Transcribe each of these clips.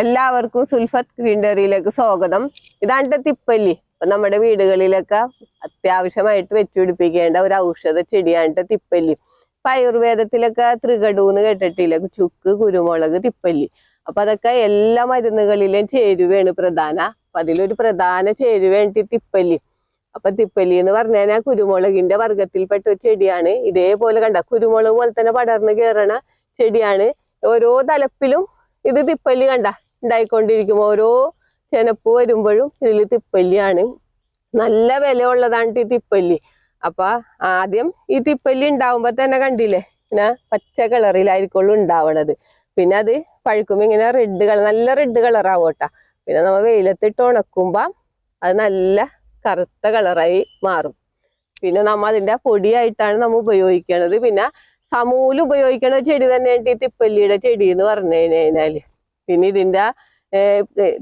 എല്ലാവർക്കും സുൽഫത്ത് ഗ്രീൻഡറിയിലേക്ക് സ്വാഗതം. ഇതാണ് തിപ്പല്ലി. ഇപ്പൊ നമ്മുടെ വീടുകളിലൊക്കെ അത്യാവശ്യമായിട്ട് വെച്ചുപിടിപ്പിക്കേണ്ട ഒരു ഔഷധ ചെടിയാണ് തിപ്പല്ലി. ഇപ്പൊ ആയുർവേദത്തിലൊക്കെ ത്രികടൂന്ന് കേട്ടിട്ടില്ല? ചുക്ക് കുരുമുളക് തിപ്പല്ലി. അപ്പൊ അതൊക്കെ എല്ലാ മരുന്നുകളിലും ചേരുവയാണ് പ്രധാന. അപ്പൊ അതിലൊരു പ്രധാന ചേരുവയാണ് തിപ്പല്ലി. അപ്പൊ തിപ്പല്ലി എന്ന് പറഞ്ഞു കഴിഞ്ഞാൽ കുരുമുളകിന്റെ വർഗത്തിൽപ്പെട്ട ഒരു ചെടിയാണ്. ഇതേപോലെ കണ്ട കുരുമുളക് പോലെ തന്നെ പടർന്ന് കയറണ ചെടിയാണ്. ഓരോ തലപ്പിലും ഇത് തിപ്പല്ലി കണ്ട. ഉണ്ടായിക്കൊണ്ടിരിക്കും ഓരോ ചെനപ്പ് വരുമ്പോഴും ഇതിൽ തിപ്പല്ലിയാണ്. നല്ല വില ഉള്ളതാണ് ഈ തിപ്പല്ലി. അപ്പൊ ആദ്യം ഈ തിപ്പല്ലി ഉണ്ടാവുമ്പോ തന്നെ കണ്ടില്ലേ? പിന്നെ പച്ച കളറിലായിരിക്കുള്ളൂ ഉണ്ടാവണത്. പിന്നെ അത് പഴുക്കുമ്പോ ഇങ്ങനെ റെഡ് കളർ നല്ല റെഡ് കളർ ആവോട്ടാ പിന്നെ നമ്മൾ വെയിലത്തിട്ട് ഉണക്കുമ്പോ അത് നല്ല കറുത്ത കളറായി മാറും. പിന്നെ നമ്മ അതിന്റെ പൊടിയായിട്ടാണ് നമ്മൾ ഉപയോഗിക്കണത്. പിന്നെ സമൂൽ ഉപയോഗിക്കണ ചെടി തന്നെയാണ് ഈ തിപ്പല്ലിയുടെ ചെടി എന്ന് പറഞ്ഞു കഴിഞ്ഞാൽ. പിന്നെ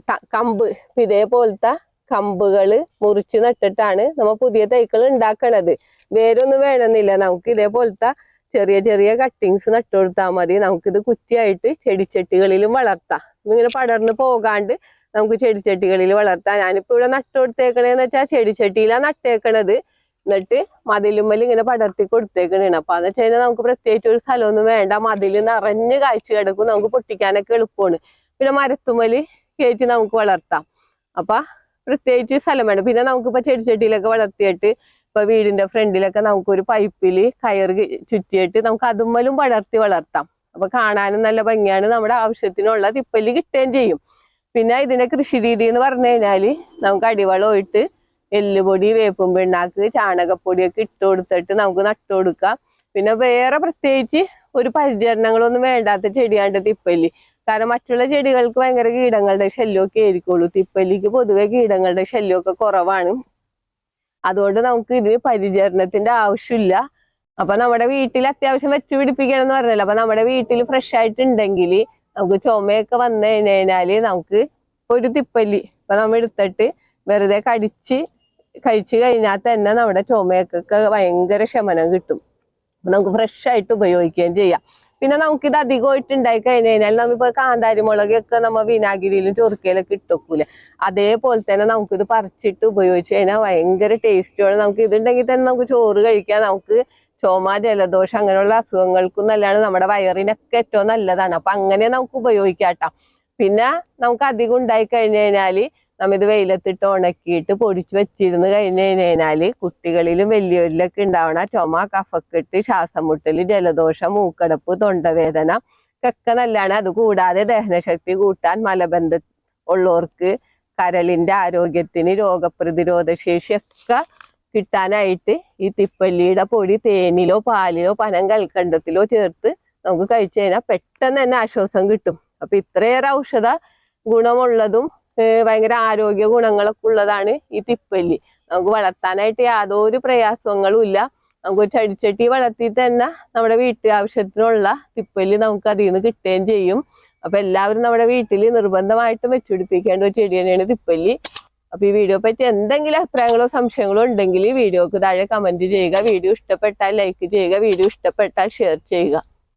ത- കമ്പ് ഇതേപോലത്തെ കമ്പുകൾ മുറിച്ച് നട്ടിട്ടാണ് നമ്മ പുതിയ തൈകൾ ഉണ്ടാക്കണത്. വേരൊന്നും വേണമെന്നില്ല. നമുക്ക് ഇതേപോലത്തെ ചെറിയ ചെറിയ കട്ടിങ്സ് നട്ടു കൊടുത്താൽ മതി. നമുക്കിത് കുറ്റിയായിട്ട് ചെടിച്ചട്ടികളിലും വളർത്താം. ഇങ്ങനെ പടർന്ന് പോകാണ്ട് നമുക്ക് ചെടിച്ചട്ടികളിൽ വളർത്താം. ഞാനിപ്പോ ഇവിടെ നട്ടു കൊടുത്തേക്കണേന്ന് വെച്ചാൽ ചെടിച്ചട്ടിയിലാണ് നട്ടേക്കണത്. എന്നിട്ട് മതിലുമ്മൽ ഇങ്ങനെ പടർത്തി കൊടുത്തേക്കണേണ്. അപ്പൊ എന്ന് വെച്ച് കഴിഞ്ഞാൽ നമുക്ക് പ്രത്യേകിച്ച് ഒരു സ്ഥലമൊന്നും വേണ്ട. മതിൽ നിറഞ്ഞ് കാഴ്ച കിടക്കും. നമുക്ക് പൊട്ടിക്കാനൊക്കെ എളുപ്പമാണ് പിന്നെ മരത്തുമ്മൽ കയറ്റി നമുക്ക് വളർത്താം. അപ്പൊ പ്രത്യേകിച്ച് സ്ഥലം വേണം പിന്നെ നമുക്കിപ്പോ ചെടിച്ചട്ടിയിലൊക്കെ വളർത്തിയിട്ട് ഇപ്പൊ വീടിന്റെ ഫ്രണ്ടിലൊക്കെ നമുക്കൊരു പൈപ്പിൽ കയറ് കി- ചുറ്റിയിട്ട് നമുക്ക് അതുമ്മലും വളർത്തി വളർത്താം. അപ്പൊ കാണാനും നല്ല ഭംഗിയാണ്. നമ്മുടെ ആവശ്യത്തിനുള്ള തിപ്പൽ കിട്ടുകയും ചെയ്യും. പിന്നെ ഇതിന്റെ കൃഷി രീതി എന്ന് പറഞ്ഞു കഴിഞ്ഞാൽ നമുക്ക് അടിവളം ഇട്ട് എല്ലുപൊടി വേപ്പും പിണ്ണാക്ക് ചാണകപ്പൊടിയൊക്കെ ഇട്ട് കൊടുത്തിട്ട് നമുക്ക് നട്ടു കൊടുക്കാം. പിന്നെ വേറെ പ്രത്യേകിച്ച് ഒരു പരിചരണങ്ങളൊന്നും വേണ്ടാത്ത ചെടിയാണ്ട് തിപ്പല്ലി കാരണം മറ്റുള്ള ചെടികൾക്ക് ഭയങ്കര കീടങ്ങളുടെ ശല്യമൊക്കെ ആയിരിക്കുള്ളൂ. തിപ്പല്ലിക്ക് പൊതുവെ കീടങ്ങളുടെ ശല്യമൊക്കെ കുറവാണ്. അതുകൊണ്ട് നമുക്ക് ഇതിന് പരിചരണത്തിന്റെ ആവശ്യമില്ല. അപ്പൊ നമ്മുടെ വീട്ടിൽ അത്യാവശ്യം വെച്ച് പിടിപ്പിക്കണം എന്ന് പറഞ്ഞല്ലോ. അപ്പൊ നമ്മുടെ വീട്ടിൽ ഫ്രഷ് ആയിട്ടുണ്ടെങ്കിൽ നമുക്ക് ചുമയൊക്കെ വന്നു കഴിഞ്ഞാൽ നമുക്ക് ഒരു തിപ്പല്ലി ഇപ്പൊ നമ്മൾ എടുത്തിട്ട് വെറുതെ കടിച്ച് കഴിച്ചു കഴിഞ്ഞാൽ തന്നെ നമ്മുടെ ചുമയൊക്കെ ഭയങ്കര ശമനം കിട്ടും. നമുക്ക് ഫ്രഷ് ആയിട്ട് ഉപയോഗിക്കുകയും ചെയ്യാം. പിന്നെ നമുക്കിത് അധികമായിട്ട് ഉണ്ടായി കഴിഞ്ഞു കഴിഞ്ഞാൽ നമ്മിപ്പോ കാന്താരി മുളകൊക്കെ നമ്മ വിനാഗിരിയിലും ചൊറുക്കയിലൊക്കെ ഇട്ടൊക്കൂലെ അതേപോലെ തന്നെ നമുക്കിത് പറിച്ചിട്ട് ഉപയോഗിച്ച് കഴിഞ്ഞാൽ ഭയങ്കര ടേസ്റ്റുമാണ് നമുക്ക് ഇതുണ്ടെങ്കിൽ തന്നെ നമുക്ക് ചോറ് കഴിക്കാൻ നമുക്ക് ചുമ ജലദോഷം അങ്ങനെയുള്ള അസുഖങ്ങൾക്കും നല്ലതാണ്. നമ്മുടെ വയറിനൊക്കെ ഏറ്റവും നല്ലതാണ്. അപ്പൊ അങ്ങനെ നമുക്ക് ഉപയോഗിക്കാട്ടോ പിന്നെ നമുക്ക് അധികം ഉണ്ടായി കഴിഞ്ഞു കഴിഞ്ഞാൽ നമ്മ ഇത് വെയിലത്തിട്ട് ഉണക്കിയിട്ട് പൊടിച്ച് വെച്ചിരുന്ന് കഴിഞ്ഞു കഴിഞ്ഞാൽ കുട്ടികളിലും വലിയവരിലൊക്കെ ഉണ്ടാവണ ചുമ കഫക്കെട്ട് ശ്വാസം മുട്ടൽ ജലദോഷം മൂക്കടപ്പ് തൊണ്ടവേദന ഒക്കെ നല്ലതാണ് അത് കൂടാതെ ദഹനശക്തി കൂട്ടാൻ മലബന്ധ ഉള്ളവർക്ക് കരളിന്റെ ആരോഗ്യത്തിന് രോഗപ്രതിരോധ ശേഷി ഒക്കെ കിട്ടാനായിട്ട് ഈ തിപ്പല്ലിയുടെ പൊടി തേനിലോ പാലിലോ പനം കൽക്കണ്ടത്തിലോ ചേർത്ത് നമുക്ക് കഴിച്ചു കഴിഞ്ഞാൽ പെട്ടെന്ന് തന്നെ ആശ്വാസം കിട്ടും. അപ്പൊ ഇത്രയേറെ ഔഷധ ഗുണമുള്ളതും ഭയങ്കര ആരോഗ്യ ഗുണങ്ങളൊക്കെ ഉള്ളതാണ് ഈ തിപ്പല്ലി. നമുക്ക് വളർത്താനായിട്ട് യാതൊരു പ്രയാസങ്ങളും ഇല്ല. നമുക്ക് ചെടിച്ചട്ടി വളർത്തിയിട്ട് തന്നെ നമ്മുടെ വീട്ടിൽ ആവശ്യത്തിനുള്ള തിപ്പല്ലി നമുക്ക് അതിൽ നിന്ന് കിട്ടുകയും ചെയ്യും. അപ്പൊ എല്ലാവരും നമ്മുടെ വീട്ടിൽ നിർബന്ധമായിട്ടും വെച്ചുപിടിപ്പിക്കേണ്ട ഒരു ചെടി തന്നെയാണ് തിപ്പല്ലി. അപ്പൊ ഈ വീഡിയോ പറ്റി എന്തെങ്കിലും അഭിപ്രായങ്ങളോ സംശയങ്ങളോ ഉണ്ടെങ്കിൽ ഈ വീഡിയോക്ക് താഴെ കമന്റ് ചെയ്യുക. വീഡിയോ ഇഷ്ടപ്പെട്ടാൽ ലൈക്ക് ചെയ്യുക. വീഡിയോ ഇഷ്ടപ്പെട്ടാൽ ഷെയർ ചെയ്യുക.